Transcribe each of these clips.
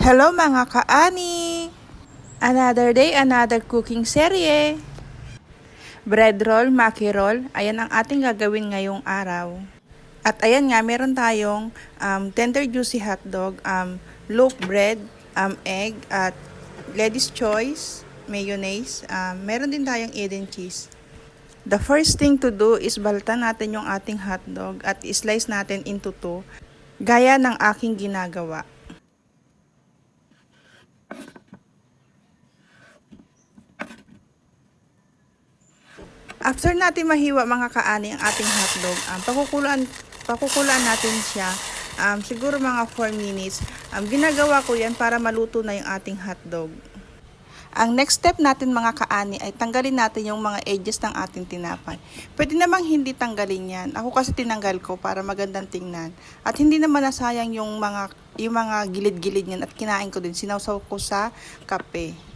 Hello mga kaani! Another day, another cooking serye. Bread roll, maki roll, ayan ang ating gagawin ngayong araw. At ayan nga, meron tayong um, tender juicy hotdog, um, loaf bread, um, egg, at ladies choice, mayonnaise. Um, meron din tayong Eden cheese. The first thing to do is baltan natin yung ating hotdog at slice natin into two, gaya ng aking ginagawa. After natin mahiwa mga kaani ang ating hotdog, um, pakukulaan, pakukulaan natin siya um, siguro mga 4 minutes. Um, ginagawa ko yan para maluto na yung ating hotdog. Ang next step natin mga kaani ay tanggalin natin yung mga edges ng ating tinapay. Pwede namang hindi tanggalin yan. Ako kasi tinanggal ko para magandang tingnan. At hindi naman nasayang yung mga, yung mga gilid-gilid niyan at kinain ko din. Sinawsaw ko sa kape.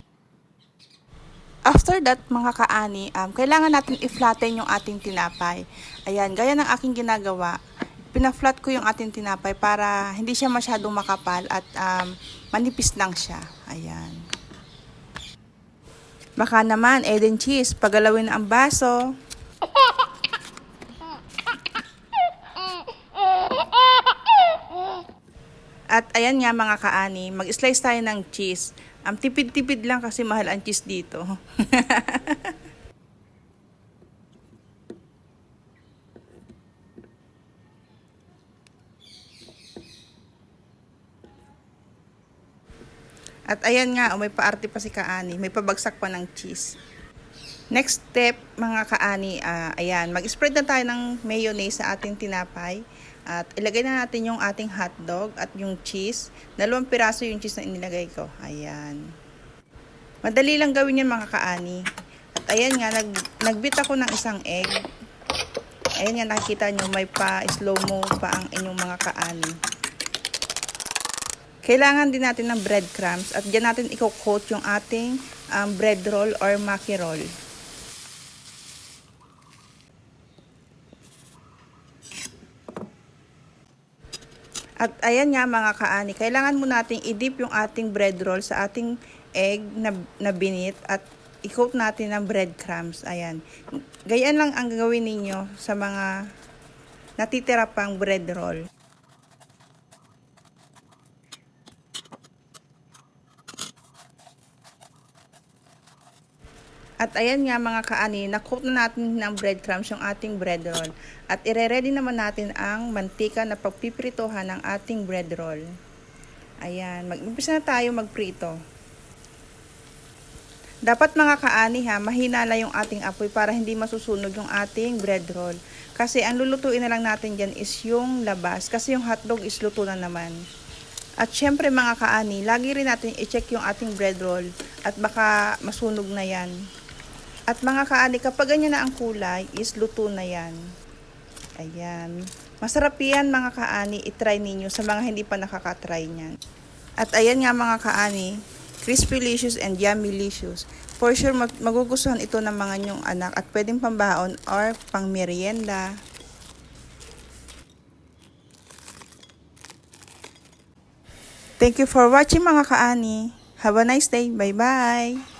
After that, mga kaani, um, kailangan natin i-flatten yung ating tinapay. Ayan, gaya ng aking ginagawa, pina-flat ko yung ating tinapay para hindi siya masyadong makapal at um, manipis lang siya. Ayan. Baka naman, Eden cheese, pagalawin ang baso. At ayan nga mga kaani, mag-slice tayo ng cheese. Ang tipid-tipid lang kasi mahal ang cheese dito. At ayan nga, oh, may paarte pa si Kaani. May pabagsak pa ng cheese. Next step, mga kaani, ah, ayan, mag-spread na tayo ng mayonnaise sa ating tinapay. At ilagay na natin yung ating hotdog at yung cheese. Dalawang piraso yung cheese na inilagay ko. Ayan. Madali lang gawin yan mga kaani. At ayan nga, nag, nagbit ako ng isang egg. Ayan nga, nakikita nyo, may pa-slow mo pa ang inyong mga kaani. Kailangan din natin ng breadcrumbs at dyan natin i-coat yung ating um, bread roll or maki roll. At ayan nga mga kaani, kailangan mo nating i-dip yung ating bread roll sa ating egg na, na binit at i-coat natin ng breadcrumbs. Ayan. Gayaan lang ang gagawin ninyo sa mga natitira pang bread roll. At ayan nga mga kaani, na-coat na natin ng breadcrumbs yung ating bread roll. At ire-ready naman natin ang mantika na pagpipritohan ng ating bread roll. Ayan, mag-umpisa na tayo magprito. Dapat mga kaani ha, mahina lang yung ating apoy para hindi masusunog yung ating bread roll. Kasi ang lulutuin na lang natin dyan is yung labas. Kasi yung hotdog is luto na naman. At syempre mga kaani, lagi rin natin i-check yung ating bread roll at baka masunog na yan. At mga kaani, kapag ganyan na ang kulay, is luto na yan. Ayan. Masarap yan mga kaani, itry ninyo sa mga hindi pa nakakatry niyan. At ayan nga mga kaani, crispy-licious and yummy-licious. For sure, mag- magugustuhan ito ng mga nyong anak at pwedeng pambaon or pang merienda. Thank you for watching mga kaani. Have a nice day. Bye-bye.